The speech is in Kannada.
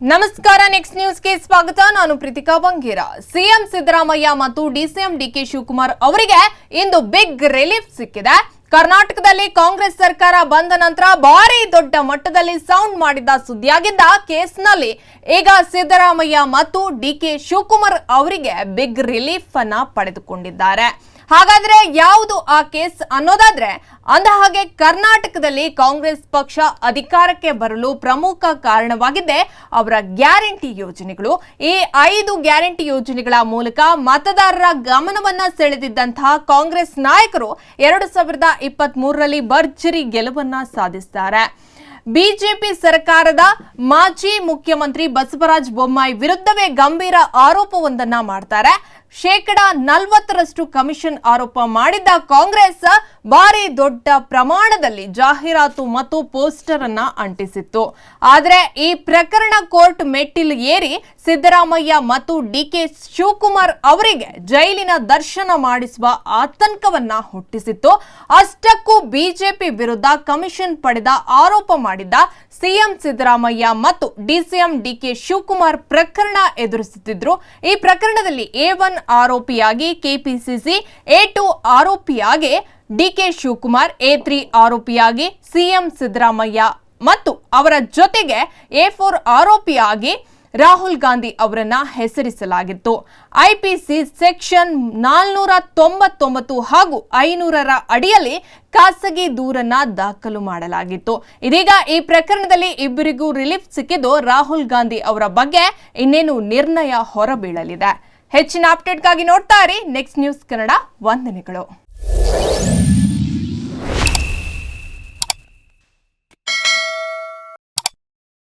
ನಮಸ್ಕಾರ ನೆಕ್ಸ್ಟ್ ನ್ಯೂಸ್ಗೆ ಸ್ವಾಗತ. ನಾನು ಪ್ರೀತಿಕಾ ಬಂಗೇರ. ಸಿಎಂ ಸಿದ್ದರಾಮಯ್ಯ ಮತ್ತು ಡಿಸಿಎಂ ಡಿಕೆ ಶಿವಕುಮಾರ್ ಅವರಿಗೆ ಇಂದು ಬಿಗ್ ರಿಲೀಫ್ ಸಿಕ್ಕಿದೆ. ಕರ್ನಾಟಕದಲ್ಲಿ ಕಾಂಗ್ರೆಸ್ ಸರ್ಕಾರ ಬಂದ ನಂತರ ಭಾರಿ ದೊಡ್ಡ ಮಟ್ಟದಲ್ಲಿ ಸೌಂಡ್ ಮಾಡಿದ ಸುದ್ದಿಯಾಗಿದ್ದ ಕೇಸ್ನಲ್ಲಿ ಈಗ ಸಿದ್ದರಾಮಯ್ಯ ಮತ್ತು ಡಿಕೆ ಶಿವಕುಮಾರ್ ಅವರಿಗೆ ಬಿಗ್ ರಿಲೀಫ್ ಅನ್ನ ಪಡೆದುಕೊಂಡಿದ್ದಾರೆ. ಹಾಗಾದ್ರೆ ಯಾವುದು ಆ ಕೇಸ್ ಅನ್ನೋದಾದ್ರೆ, ಅಂದ ಹಾಗೆ ಕರ್ನಾಟಕದಲ್ಲಿ ಕಾಂಗ್ರೆಸ್ ಪಕ್ಷ ಅಧಿಕಾರಕ್ಕೆ ಬರಲು ಪ್ರಮುಖ ಕಾರಣವಾಗಿದ್ದೆ ಅವರ ಗ್ಯಾರಂಟಿ ಯೋಜನೆಗಳು. ಈ ಐದು ಗ್ಯಾರಂಟಿ ಯೋಜನೆಗಳ ಮೂಲಕ ಮತದಾರರ ಗಮನವನ್ನ ಸೆಳೆದಿದ್ದಂತಹ ಕಾಂಗ್ರೆಸ್ ನಾಯಕರು ಎರಡು ಸಾವಿರದ ಇಪ್ಪತ್ತ್ ಮೂರರಲ್ಲಿ ಭರ್ಜರಿ ಗೆಲುವನ್ನ ಸಾಧಿಸಿದ್ದಾರೆ ಬಿಜೆಪಿ ಸರ್ಕಾರದ ಮಾಜಿ ಮುಖ್ಯಮಂತ್ರಿ ಬಸವರಾಜ ಬೊಮ್ಮಾಯಿ ವಿರುದ್ಧವೇ ಗಂಭೀರ ಆರೋಪವೊಂದನ್ನ ಮಾಡ್ತಾರೆ. ಶೇಕಡ ನಲವತ್ತರಷ್ಟು ಕಮಿಷನ್ ಆರೋಪ ಮಾಡಿದ್ದ ಕಾಂಗ್ರೆಸ್ ಭಾರಿ ದೊಡ್ಡ ಪ್ರಮಾಣದಲ್ಲಿ ಜಾಹೀರಾತು ಮತ್ತು ಪೋಸ್ಟರ್ ಅನ್ನ ಅಂಟಿಸಿತ್ತು. ಆದರೆ ಈ ಪ್ರಕರಣ ಕೋರ್ಟ್ ಮೆಟ್ಟಿಲು ಏರಿ ಸಿದ್ದರಾಮಯ್ಯ ಮತ್ತು ಡಿ ಕೆ ಶಿವಕುಮಾರ್ ಅವರಿಗೆ ಜೈಲಿನ ದರ್ಶನ ಮಾಡಿಸುವ ಆತಂಕವನ್ನ ಹುಟ್ಟಿಸಿತ್ತು. ಅಷ್ಟಕ್ಕೂ ಬಿಜೆಪಿ ವಿರುದ್ಧ ಕಮಿಷನ್ ಪಡೆದ ಆರೋಪ ಮಾಡಿದ್ದ ಸಿಎಂ ಸಿದ್ದರಾಮಯ್ಯ ಮತ್ತು ಡಿಸಿಎಂ ಡಿಕೆ ಶಿವಕುಮಾರ್ ಪ್ರಕರಣ ಎದುರಿಸುತ್ತಿದ್ರು. ಈ ಪ್ರಕರಣದಲ್ಲಿ ಎ ಒನ್ ಆರೋಪಿಯಾಗಿ KPCC A two ಆರೋಪಿಯಾಗಿ D K Shivakumar A three ಆರೋಪಿಯಾಗಿ CM Siddaramaiah ಮತ್ತು ಅವರ ಜೊತೆಗೆ ಎ ಫೋರ್ ಆರೋಪಿಯಾಗಿ ರಾಹುಲ್ ಗಾಂಧಿ ಅವರನ್ನ ಹೆಸರಿಸಲಾಗಿತ್ತು. ಐಪಿಸಿ ಸೆಕ್ಷನ್ ನಾಲ್ನೂರ ತೊಂಬತ್ತೊಂಬತ್ತು ಹಾಗೂ ಐನೂರರ ಅಡಿಯಲ್ಲಿ ಖಾಸಗಿ ದೂರನ್ನ ದಾಖಲು ಮಾಡಲಾಗಿತ್ತು. ಇದೀಗ ಈ ಪ್ರಕರಣದಲ್ಲಿ ಇಬ್ಬರಿಗೂ ರಿಲೀಫ್ ಸಿಕ್ಕಿದ್ದು ರಾಹುಲ್ ಗಾಂಧಿ ಅವರ ಬಗ್ಗೆ ಇನ್ನೇನು ನಿರ್ಣಯ ಹೊರಬೀಳಲಿದೆ. ಹೆಚ್ಚಿನ ಅಪ್ಡೇಟ್ಗಾಗಿ ನೋಡ್ತಾ ಇರಿ. ನೆಕ್ಸ್ಟ್ ನ್ಯೂಸ್ ಕನ್ನಡ ವಂದನೆಗಳು. Thank you.